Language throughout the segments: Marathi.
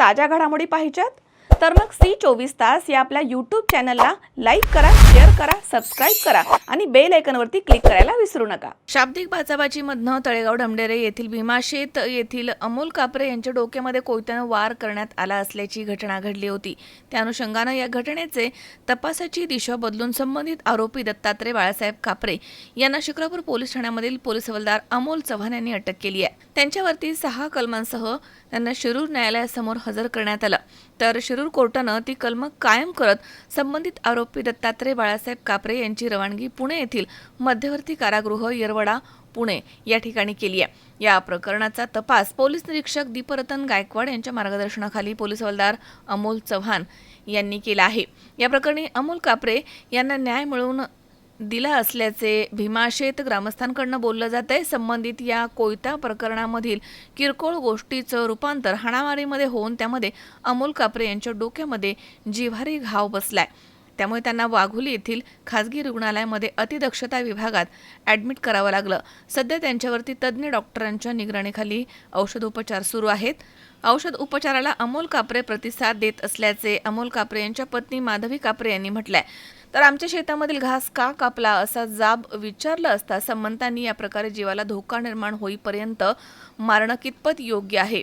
ताज्या घडामोडी पाहिजेत. तर मग सी चोवीस तास या आपल्या यूट्यूब चॅनलला लाईक करा शेअर करा सबस्क्राईब करा आणि बेल आयकनवरती क्लिक करायला विसरू नका. शाब्दिक बाचाबाचीमधनं तळेगाव ढमडेरे येथील भीमाशेत येथील अमोल कापरे यांच्या डोक्यामध्ये कोयत्यानं वार करण्यात आला असल्याची घटना घडली होती. त्या अनुषंगानं या घटनेचे तपासाची दिशा बदलून संबंधित आरोपी दत्तात्रय बाळासाहेब कापरे यांना शुक्रपूर पोलीस ठाण्यामधील पोलीस हवालदार अमोल चव्हाण यांनी अटक केली आहे. त्यांच्यावरती सहा कलमांसह त्यांना शिरूर न्यायालयासमोर हजर करण्यात आलं. तर शिरूर कोर्टानं ती कलम कायम करत संबंधित आरोपी दत्तात्रय बाळासाहेब कापरे यांची रवानगी पुणे येथील मध्यवर्ती कारागृह येरवडा पुणे या ठिकाणी केली आहे. या प्रकरणाचा तपास पोलीस निरीक्षक दीपरतन गायकवाड यांच्या मार्गदर्शनाखाली पोलीस हवालदार अमोल चव्हाण यांनी केला आहे. या प्रकरणी अमोल कापरे यांना न्याय मिळवून दिला असल्याचे भीमाशेत ग्रामस्थांकडनं बोललं जात आहे संबंधित या कोयता प्रकरणामधील किरकोळ गोष्टीचं रूपांतर हाणामारीमध्ये होऊन त्यामध्ये अमोल कापरे यांच्या डोक्यामध्ये जिव्हारी घाव बसलाय. त्यामुळे त्यांना वाघोली येथील खासगी रुग्णालयामध्ये अतिदक्षता विभागात ॲडमिट करावं लागलं. सध्या त्यांच्यावरती तज्ज्ञ डॉक्टरांच्या निगराणीखाली औषधोपचार सुरू आहेत. औषध उपचाराला अमोल कापरे प्रतिसाद देत असल्याचे अमोल कापरे यांच्या पत्नी माधवी कापरे यांनी म्हटलंय. तर आमच्या शेतामधील घास का कापला असा जाब विचारला असता संबंधांनी या प्रकारे जीवाला धोका निर्माण होईपर्यंत मारणं कितपत योग्य आहे?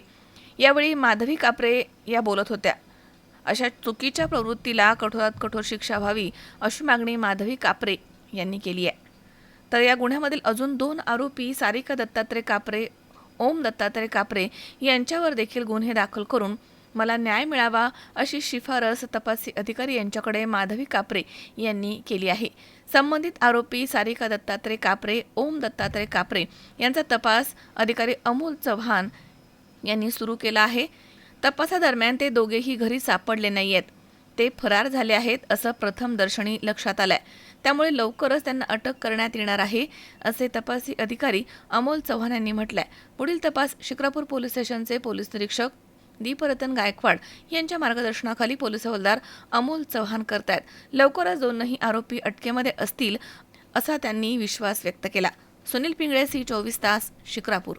यावेळी माधवी कापरे या बोलत होत्या. अशा चुकीच्या प्रवृत्तीला कठोरात कठोर शिक्षा व्हावी अशी मागणी माधवी कापरे यांनी केली आहे. तर या गुन्ह्यामधील अजून दोन आरोपी सारिका दत्तात्रय कापरे ओम दत्तात्रय कापरे यांच्यावर देखील गुन्हे दाखल करून मला न्याय मिळावा अशी शिफारस तपासी अधिकारी यांच्याकडे माधवी कापरे यांनी केली आहे. संबंधित आरोपी सारिका दत्तात्रय कापरे ओम दत्तात्रय कापरे यांचा तपास अधिकारी अमोल चव्हाण यांनी सुरू केला आहे. तपासादरम्यान ते दोघेही घरी सापडले नाही आहेत ते फरार झाले आहेत असं प्रथमदर्शनी लक्षात आलंय. त्यामुळे लवकरच त्यांना अटक करण्यात येणार आहे असे तपासी अधिकारी अमोल चव्हाण यांनी म्हटलंय. पुढील तपास शिक्रापूर पोलीस स्टेशनचे पोलीस निरीक्षक दीपरतन गायकवाड यांच्या मार्गदर्शनाखाली पोलीस हवालदार अमोल चव्हाण करतायत. लवकरच दोनही आरोपी अटकेमध्ये असतील असा त्यांनी विश्वास व्यक्त केला. सुनील पिंगळे सी चोवीस तास शिक्रापूर.